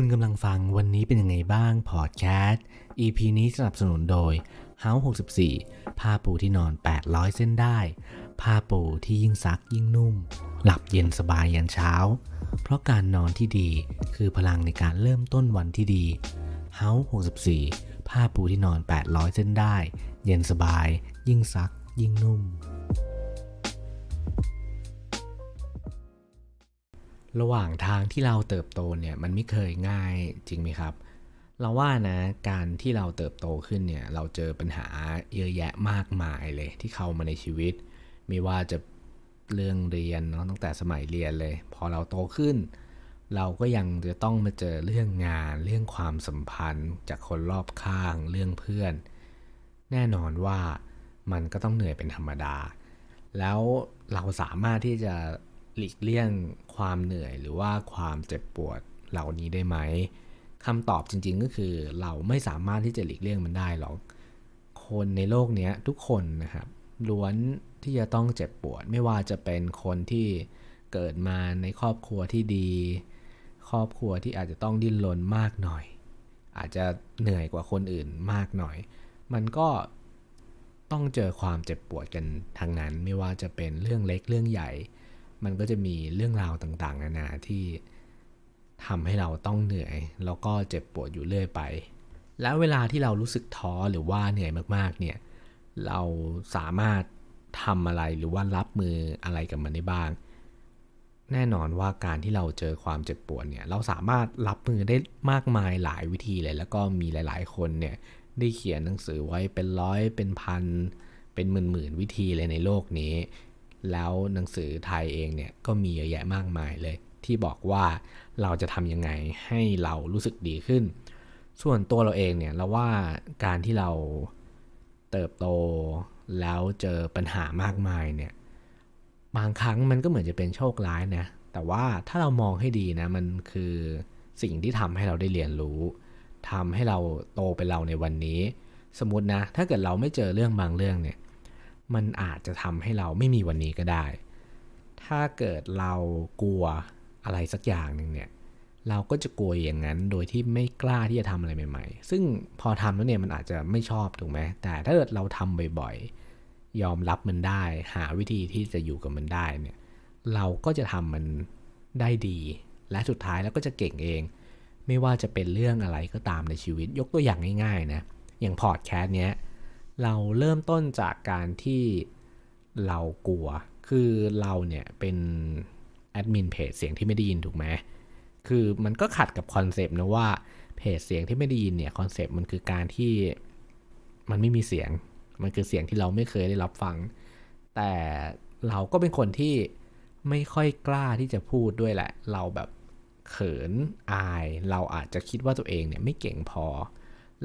คุณกำลังฟังวันนี้เป็นยังไงบ้างพอดแคสต์ EP นี้สนับสนุนโดย House 64 ผ้าปูที่นอน 800 เส้นได้ ผ้าปูที่ยิ่งซักยิ่งนุ่ม หลับเย็นสบายยันเช้า เพราะการนอนที่ดีคือพลังในการเริ่มต้นวันที่ดี House 64 ผ้าปูที่นอน 800 เส้นได้ เย็นสบาย ยิ่งซักยิ่งนุ่ม ระหว่างทางที่เราเติบโตเนี่ยมันไม่เคยง่ายจริงไหมครับ เราว่านะการที่เราเติบโตขึ้นเนี่ยเราเจอปัญหาเยอะแยะมากมายเลยที่เข้ามาในชีวิต ไม่ว่าจะเรื่องเรียนเนาะตั้งแต่สมัยเรียนเลย พอเราโตขึ้น เราก็ยังจะต้องมาเจอเรื่องงาน เรื่องความสัมพันธ์ จากคนรอบข้างเรื่องเพื่อน แน่นอนว่ามันก็ต้องเหนื่อยเป็นธรรมดา แล้วเราสามารถที่จะ หลีกเลี่ยงความเหนื่อยหรือว่าความเจ็บปวดเหล่านี้ได้ไหมคำตอบจริง ๆ ก็คือเราไม่สามารถที่จะหลีกเลี่ยงมันได้หรอก คนในโลกนี้ทุกคนนะครับล้วนที่จะต้องเจ็บปวด ไม่ว่าจะเป็นคนที่เกิดมาในครอบครัวที่ดี ครอบครัวที่อาจจะต้องดิ้นรนมากหน่อย อาจจะเหนื่อยกว่าคนอื่นมากหน่อย มันก็ต้องเจอความเจ็บปวดกันทางนั้น ไม่ว่าจะเป็นเรื่องเล็กเรื่องใหญ่ มันก็จะมีเรื่องราวต่างๆ นานาที่ทำให้เราต้องเหนื่อย แล้วก็เจ็บปวดอยู่เรื่อยไป แล้วเวลาที่เรารู้สึกท้อหรือว่าเหนื่อยมากๆ เนี่ย เราสามารถทำอะไรหรือว่ารับมืออะไรกับมันได้บ้าง แน่นอนว่าการที่เราเจอความเจ็บปวดเนี่ย เราสามารถรับมือได้มากมายหลายวิธีเลย แล้วก็มีหลาย ๆ คนเนี่ยได้เขียนหนังสือไว้เป็นร้อยเป็นพันเป็นหมื่นๆวิธีเลยในโลกนี้ แล้วหนังสือไทยเองเนี่ยก็มีเยอะแยะมากมายเลย ที่บอกว่าเราจะทำยังไงให้เรารู้สึกดีขึ้น ส่วนตัวเราเองเนี่ยเราว่าการที่เราเติบโตแล้วเจอปัญหามากมายเนี่ยบางครั้งมันก็เหมือนจะเป็นโชคร้ายนะแต่ว่าถ้าเรามองให้ดีนะมันคือสิ่งที่ทำให้เราได้เรียนรู้ทำให้เราโตเป็นเราในวันนี้ สมมตินะ ถ้าเกิดเราไม่เจอเรื่องบางเรื่องเนี่ย มันอาจจะทำให้เราไม่มีวันนี้ก็ได้ ถ้าเกิดเรากลัวอะไรสักอย่างหนึ่งเนี่ย เราก็จะกลัวอย่างนั้นโดยที่ไม่กล้าที่จะทำอะไรใหม่ ๆ ซึ่งพอทำแล้วเนี่ยมันอาจจะไม่ชอบถูกไหมแต่ถ้าเกิดเราทำบ่อยๆ ยอมรับมันได้ หาวิธีที่จะอยู่กับมันได้เนี่ย เราก็จะทำมันได้ดี และสุดท้ายแล้วก็จะเก่งเอง ไม่ว่าจะเป็นเรื่องอะไรก็ตามในชีวิต ยกตัวอย่างง่ายๆนะ อย่างพอดแคสต์เนี้ย เราเริ่มต้นจากการที่เรากลัว คือเราเนี่ยเป็นแอดมินเพจเสียงที่ไม่ได้ยินถูกไหมคือมันก็ขัดกับคอนเซปต์นะว่าเพจเสียงที่ไม่ได้ยินเนี่ยคอนเซปต์มันคือการที่มันไม่มีเสียง มันคือเสียงที่เราไม่เคยได้รับฟัง แต่เราก็เป็นคนที่ไม่ค่อยกล้าที่จะพูดด้วยแหละ เราแบบเขินอาย เราอาจจะคิดว่าตัวเองเนี่ยไม่เก่งพอ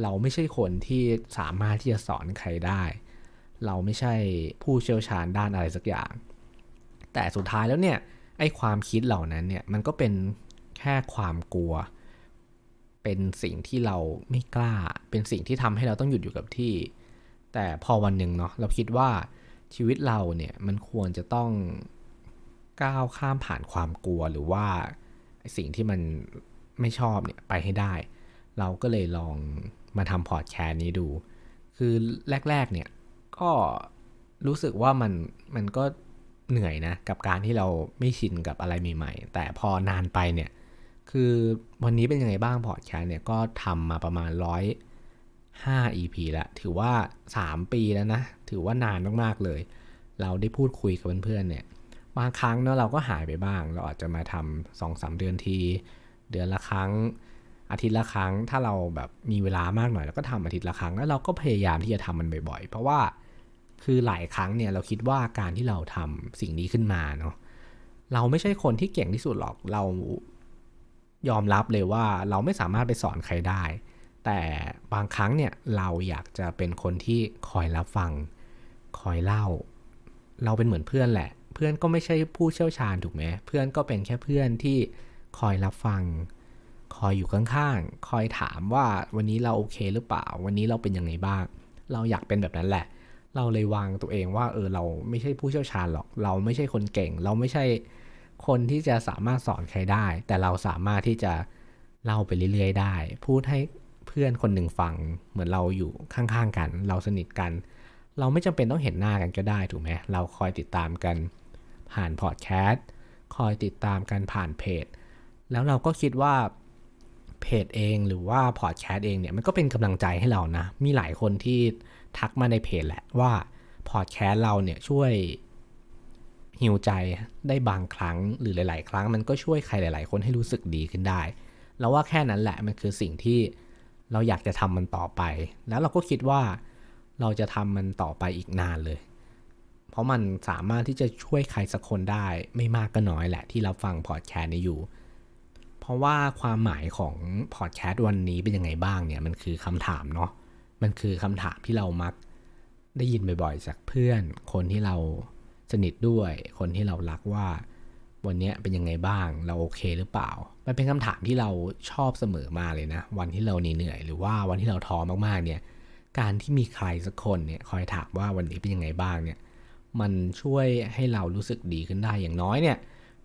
เราไม่ใช่คนที่สามารถที่จะสอนใครได้ เราไม่ใช่ผู้เชี่ยวชาญด้านอะไรสักอย่าง แต่สุดท้ายแล้วเนี่ยไอ้ความคิดเหล่านั้นเนี่ยมันก็เป็นแค่ความกลัว เป็นสิ่งที่เราไม่กล้า เป็นสิ่งที่ทำให้เราต้องหยุดอยู่กับที่ แต่พอวันหนึ่งเนาะเราคิดว่าชีวิตเราเนี่ยมันควรจะต้องก้าวข้ามผ่านความกลัวหรือว่าสิ่งที่มันไม่ชอบเนี่ยไปให้ได้ เราก็เลยลอง มาทำพอดแคสต์นี้ดู คือแรก ๆ เนี่ย ก็รู้สึกว่ามันมันก็เหนื่อยนะ กับการที่เราไม่ชินกับอะไรใหม่ๆแต่พอนานไปเนี่ย คือวันนี้เป็นยังไงบ้างพอดแคสต์เนี่ยก็ทำมาประมาณร้อยห้า EP แล้วถือว่า 3 ปีแล้วนะ ถือว่านานมากๆเลย เราได้พูดคุยกับเพื่อนๆเนี่ยบางครั้งเนาะเราก็หายไปบ้าง เราอาจจะมาทำสองสามเดือนที เดือนละครั้ง อาทิตย์ละครั้ง ถ้าเราแบบมีเวลามากหน่อยเราก็ทำอาทิตย์ละครั้ง แล้วเราก็พยายามที่จะทำมันบ่อยๆ เพราะว่าคือหลายครั้งเนี่ยเราคิดว่าการที่เราทำสิ่งนี้ขึ้นมาเนาะเราไม่ใช่คนที่เก่งที่สุดหรอกเรายอมรับเลยว่าเราไม่สามารถไปสอนใครได้ แต่บางครั้งเนี่ยเราอยากจะเป็นคนที่คอยรับฟัง คอยเล่า เราเป็นเหมือนเพื่อนแหละ เพื่อนก็ไม่ใช่ผู้เชี่ยวชาญถูกไหมเพื่อนก็เป็นแค่เพื่อนที่คอยรับฟัง คอยอยู่ข้างๆ คอยถามว่าวันนี้เราโอเคหรือเปล่า วันนี้เราเป็นยังไงบ้าง เราอยากเป็นแบบนั้นแหละ เราเลยวางตัวเองว่าเออเราไม่ใช่ผู้เชี่ยวชาญหรอก เราไม่ใช่คนเก่ง เราไม่ใช่คนที่จะสามารถสอนใครได้ แต่เราสามารถที่จะเล่าไปเรื่อยๆ ได้ พูดให้เพื่อนคนหนึ่งฟัง เหมือนเราอยู่ข้างๆกัน เราสนิทกัน เราไม่จำเป็นต้องเห็นหน้ากันก็ได้ถูกไหมเราคอยติดตามกันผ่านพอดแคสต์ คอยติดตามกันผ่านเพจ แล้วเราก็คิดว่า เพจเองหรือว่าพอดแคสต์เองเนี่ยมันก็เป็นกำลังใจให้เรานะ มีหลายคนที่ทักมาในเพจแหละว่าพอดแคสต์เราเนี่ยช่วยฮิวใจได้บางครั้งหรือหลาย ๆ ครั้ง มันก็ช่วยใครหลาย ๆ คนให้รู้สึกดีขึ้นได้เราว่าแค่นั้นแหละมันคือสิ่งที่เราอยากจะทำมันต่อไป แล้วเราก็คิดว่าเราจะทำมันต่อไปอีกนานเลย เพราะมันสามารถที่จะช่วยใครสักคนได้ไม่มากก็น้อยแหละที่เราฟังพอดแคสต์นี้อยู่ ราะว่าความหมายของพอดแคสต์วันนี้เป็นยังไงบ้างเนี่ยมันคือคำถามเนาะมันคือคำถามที่เรามักได้ยินบ่อยๆจากเพื่อน คนที่เราสนิทด้วย คนที่เรารักว่า วันนี้เป็นยังไงบ้าง เราโอเคหรือเปล่า มันเป็นคำถามที่เราชอบเสมอมาเลยนะ วันที่เราเหนื่อยหรือว่าวันที่เราท้อมากๆเนี่ย การที่มีใครสักคนเนี่ยคอยถามว่าวันนี้เป็นยังไงบ้างเนี่ย มันช่วยให้เรารู้สึกดีขึ้นได้อย่างน้อยเนี่ย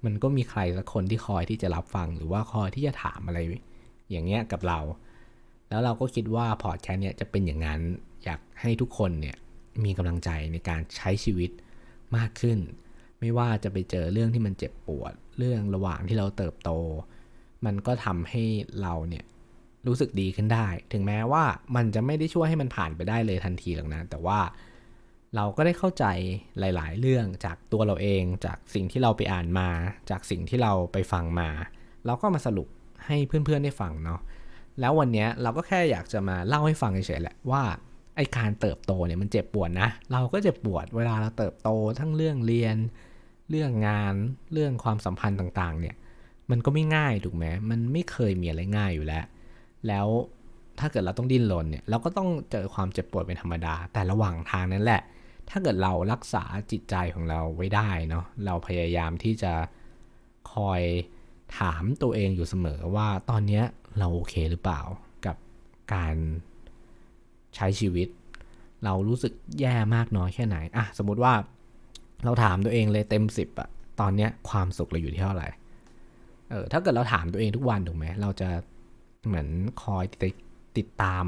มันก็มีใครสักคนที่คอยที่จะรับฟังหรือว่าคอยที่จะถามอะไร อย่างเงี้ยกับเรา แล้วเราก็คิดว่าพอดแคสต์เนี่ยจะเป็นอย่างนั้นอยากให้ทุกคนเนี่ยมีกำลังใจในการใช้ชีวิตมากขึ้น ไม่ว่าจะไปเจอเรื่องที่มันเจ็บปวด เรื่องระหว่างที่เราเติบโต มันก็ทำให้เราเนี่ยรู้สึกดีขึ้นได้ ถึงแม้ว่ามันจะไม่ได้ช่วยให้มันผ่านไปได้เลยทันทีหรอกนะ แต่ว่า เราก็ได้เข้าใจหลาย ๆ เรื่องจากตัวเราเอง จากสิ่งที่เราไปอ่านมา จากสิ่งที่เราไปฟังมา เราก็มาสรุปให้เพื่อน ๆ ได้ฟังเนาะแล้ววันนี้เราก็แค่อยากจะมาเล่าให้ฟังเฉยๆแหละว่าไอการเติบโตเนี่ยมันเจ็บปวดนะ เราก็เจ็บปวดเวลาเราเติบโตทั้งเรื่องเรียน เรื่องงาน เรื่องความสัมพันธ์ต่างๆ เนี่ย มันก็ไม่ง่ายถูกไหมมันไม่เคยมีอะไรง่ายอยู่แล้ว แล้วถ้าเกิดเราต้องดิ้นรนเนี่ย เราก็ต้องเจอความเจ็บปวดเป็นธรรมดา แต่ระหว่างทางนั้นแหละ ถ้าเกิดเรารักษาจิตใจของเราไว้ได้เนาะเราพยายามที่จะคอยถามตัวเองอยู่เสมอว่าตอนนี้เราโอเคหรือเปล่ากับการใช้ชีวิต เรารู้สึกแย่มากน้อยแค่ไหนอะสมมติว่าเราถามตัวเองเลยเต็มสิบอะตอนนี้ความสุขเราอยู่ที่เท่าไหร่เออถ้าเกิดเราถามตัวเองทุกวันถูกไหมเราจะเหมือนคอยติดติดตาม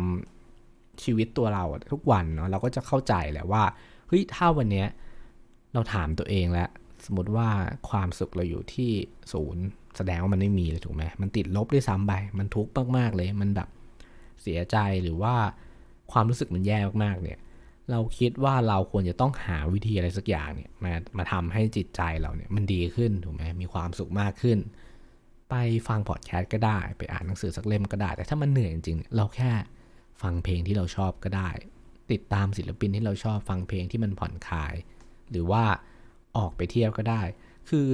ชีวิตตัวเราทุกวันเนาะเราก็จะเข้าใจแหละว่า เฮ้ยถ้าวันเนี้ยเราถามตัวเองแล้วสมมติว่าความสุขเราอยู่ที่ศูนย์แสดงว่ามันไม่มีเลยถูกไหมมันติดลบด้วยซ้ำไป มันทุกข์มากๆเลย มันแบบเสียใจหรือว่าความรู้สึกมันแย่มากๆเนี่ย เราคิดว่าเราควรจะต้องหาวิธีอะไรสักอย่างเนี่ยมามาทำให้จิตใจเราเนี่ยมันดีขึ้นถูกไหมมีความสุขมากขึ้น ไปฟังพอดแคสต์ก็ได้ ไปอ่านหนังสือสักเล่มก็ได้ แต่ถ้ามันเหนื่อยจริงๆเราแค่ฟังเพลงที่เราชอบก็ได้ ติดตามศิลปินที่เราชอบฟังเพลงที่มันผ่อนคลาย หรือว่าออกไปเที่ยวก็ได้ คือ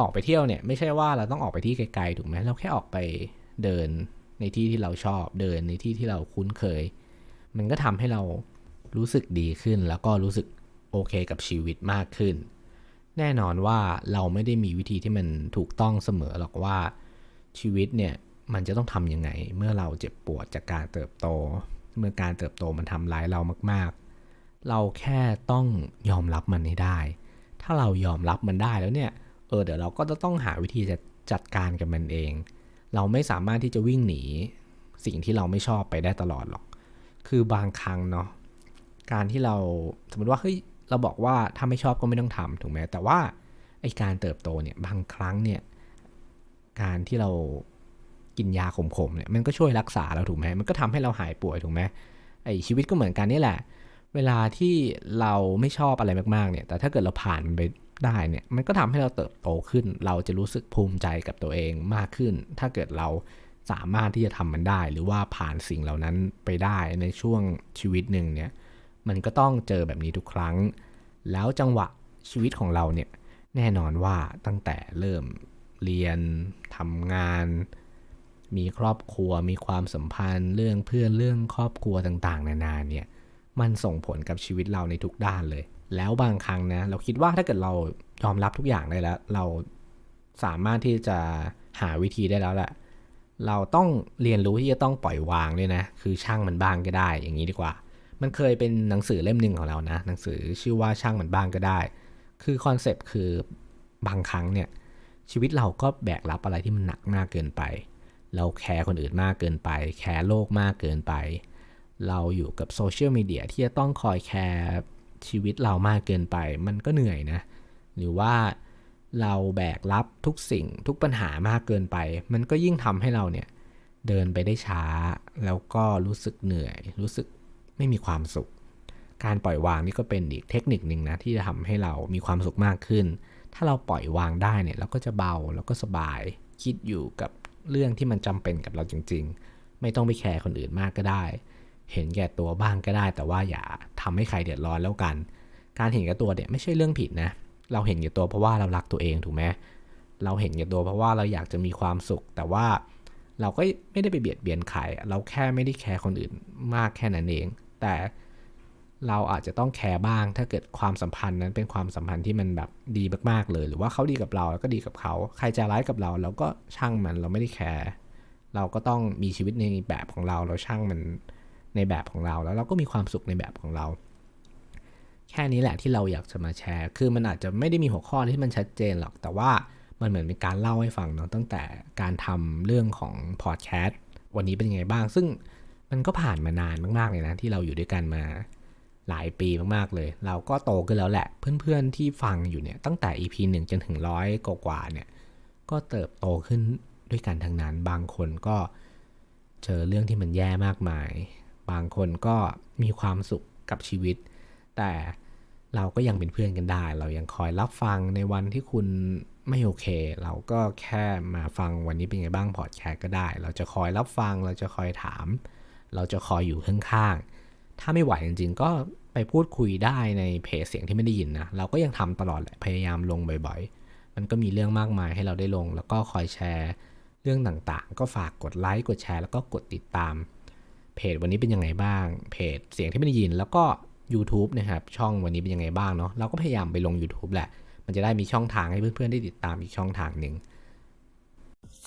ออกไปเที่ยวเนี่ยไม่ใช่ว่าเราต้องออกไปที่ไกลๆถูกไหมเราแค่ออกไปเดินในที่ที่เราชอบเดินในที่ที่เราคุ้นเคย มันก็ทำให้เรารู้สึกดีขึ้น แล้วก็รู้สึกโอเคกับชีวิตมากขึ้น แน่นอนว่าเราไม่ได้มีวิธีที่มันถูกต้องเสมอหรอกว่าชีวิตเนี่ยมันจะต้องทำยังไง เมื่อเราเจ็บปวดจากการเติบโต เมื่อการเติบโตมันทำร้ายเรามาก ๆ เราแค่ต้องยอมรับมันให้ได้ ถ้าเรายอมรับมันได้แล้วเนี่ย เออเดี๋ยวเราก็จะต้องหาวิธีจะจัดการกับมันเอง เราไม่สามารถที่จะวิ่งหนี สิ่งที่เราไม่ชอบไปได้ตลอดหรอก คือบางครั้งเนาะ การที่เราสมมติว่าเฮ้ยเราบอกว่าถ้าไม่ชอบก็ไม่ต้องทำถูกไหมแต่ว่าไอการเติบโตเนี่ยบางครั้งเนี่ยการที่เรา กินยาขมๆเนี่ยมันก็ช่วยรักษาเราถูกไหมมันก็ทำให้เราหายป่วยถูกไหมไอชีวิตก็เหมือนกันนี่แหละ เวลาที่เราไม่ชอบอะไรมากๆเนี่ย แต่ถ้าเกิดเราผ่านมันไปได้เนี่ย มันก็ทำให้เราเติบโตขึ้น เราจะรู้สึกภูมิใจกับตัวเองมากขึ้น ถ้าเกิดเราสามารถที่จะทำมันได้ หรือว่าผ่านสิ่งเหล่านั้นไปได้ในช่วงชีวิตหนึ่งเนี่ย มันก็ต้องเจอแบบนี้ทุกครั้ง แล้วจังหวะชีวิตของเราเนี่ย แน่นอนว่าตั้งแต่เริ่มเรียนทำงาน มีครอบครัว มีความสัมพันธ์เรื่องเพื่อนเรื่องครอบครัวต่างๆ นานาเนี่ยมันส่งผลกับชีวิตเราในทุกด้านเลย แล้วบางครั้งนะเราคิดว่าถ้าเกิดเรายอมรับทุกอย่างได้แล้ว เราสามารถที่จะหาวิธีได้แล้วแหละเราต้องเรียนรู้ที่จะต้องปล่อยวางด้วยนะ คือช่างมันบ้างก็ได้ อย่างนี้ดีกว่า มันเคยเป็นหนังสือเล่มหนึ่งของเรานะ หนังสือชื่อว่าช่างมันบ้างก็ได้ คือคอนเซปต์คือบางครั้งเนี่ยชีวิตเราก็แบกรับอะไรที่มันหนักมากเกินไป เราแคร์คนอื่นมากเกินไป แคร์โลกมากเกินไป เราอยู่กับโซเชียลมีเดียที่จะต้องคอยแคร์ชีวิตเรามากเกินไป มันก็เหนื่อยนะ หรือว่าเราแบกรับทุกสิ่งทุกปัญหามากเกินไป มันก็ยิ่งทำให้เราเนี่ยเดินไปได้ช้า แล้วก็รู้สึกเหนื่อย รู้สึกไม่มีความสุข การปล่อยวางนี่ก็เป็นอีกเทคนิคหนึ่งนะที่จะทำให้เรามีความสุขมากขึ้น ถ้าเราปล่อยวางได้เนี่ยเราก็จะเบาแล้วก็สบาย คิดอยู่กับ เรื่องที่มันจำเป็นกับเราจริง ๆ ไม่ต้องไปแคร์คนอื่นมากก็ได้ เห็นแก่ตัวบ้างก็ได้ แต่ว่าอย่าทำให้ใครเดือดร้อนแล้วกัน การเห็นแก่ตัวเนี่ยไม่ใช่เรื่องผิดนะ เราเห็นแก่ตัวเพราะว่าเรารักตัวเองถูกไหมเราเห็นแก่ตัวเพราะว่าเราอยากจะมีความสุข แต่ว่าเราก็ไม่ได้ไปเบียดเบียนใครเราแค่ไม่ได้แคร์คนอื่นมากแค่นั้นเอง แต่ เราอาจจะต้องแคร์บ้าง ถ้าเกิดความสัมพันธ์นั้นเป็นความสัมพันธ์ที่มันแบบดีมากๆเลย หรือว่าเขาดีกับเราแล้วก็ดีกับเขา ใครจะร้ายกับเราเราก็ช่างมันเราไม่ได้แคร์เราก็ต้องมีชีวิตในแบบของเราเราช่างมันในแบบของเรา แล้วเราก็มีความสุขในแบบของเรา แค่นี้แหละที่เราอยากจะมาแชร์ คือมันอาจจะไม่ได้มีหัวข้อที่มันชัดเจนหรอกแต่ว่ามันเหมือนเป็นการเล่าให้ฟังเนาะตั้งแต่การทำเรื่องของพอดแคสต์วันนี้เป็นยังไงบ้าง ซึ่งมันก็ผ่านมานานมากๆเลยนะที่เราอยู่ด้วยกันมา หลายปีมากๆเลย เราก็โตขึ้นแล้วแหละ เพื่อนๆที่ฟังอยู่เนี่ยตั้งแต่ EP 1 จนถึงร้อยกว่าเนี่ยก็เติบโตขึ้นด้วยกันทั้งนั้น บางคนก็เจอเรื่องที่มันแย่มากมาย บางคนก็มีความสุขกับชีวิต แต่เราก็ยังเป็นเพื่อนกันได้ เรายังคอยรับฟังในวันที่คุณไม่โอเค เราก็แค่มาฟังวันนี้เป็นไงบ้างพอดแคสต์ก็ได้ เราจะคอยรับฟัง เราจะคอยถาม เราจะคอยอยู่ข้างๆ ถ้าไม่ไหวจริงๆ ก็ไปพูดคุยได้ในเพจเสียงที่ไม่ได้ยินนะ เราก็ยังทำตลอดแหละ พยายามลงบ่อยๆ มันก็มีเรื่องมากมายให้เราได้ลง แล้วก็คอยแชร์เรื่องต่างๆ ก็ฝากกดไลค์กดแชร์แล้วก็กดติดตาม เพจวันนี้เป็นยังไงบ้าง เพจเสียงที่ไม่ได้ยิน แล้วก็ YouTube นะครับ ช่องวันนี้เป็นยังไงบ้างเนาะ เราก็พยายามไปลง YouTube แหละ มันจะได้มีช่องทางให้เพื่อนๆ ได้ติดตามอีกช่องทางหนึ่ง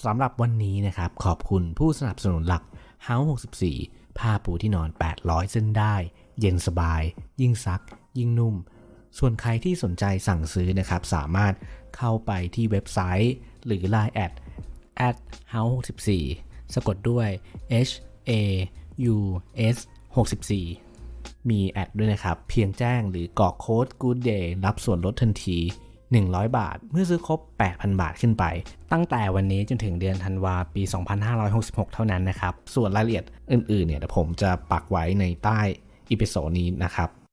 สำหรับวันนี้นะครับ ขอบคุณผู้สนับสนุนหลัก House 64 ผ้าปูที่นอน 800 เส้นได้ เย็นสบาย ยิ่งซัก ยิ่งนุ่ม ส่วนใครที่สนใจสั่งซื้อนะครับ สามารถเข้าไปที่เว็บไซต์หรือ Line แอด at house 64 สะกดด้วย h a u s 64 มีแอดด้วยนะครับ เพียงแจ้งหรือกรอกโค้ด Good Day รับส่วนลดทันที 100 บาท เมื่อซื้อครบ 8,000 บาทขึ้นไป ตั้งแต่วันนี้จนถึงเดือนธันวาปี 2566 เท่านั้นนะครับ ส่วนรายละเอียดอื่นๆเนี่ยผมจะปักไว้ในใต้อีพิโซดนี้นะครับ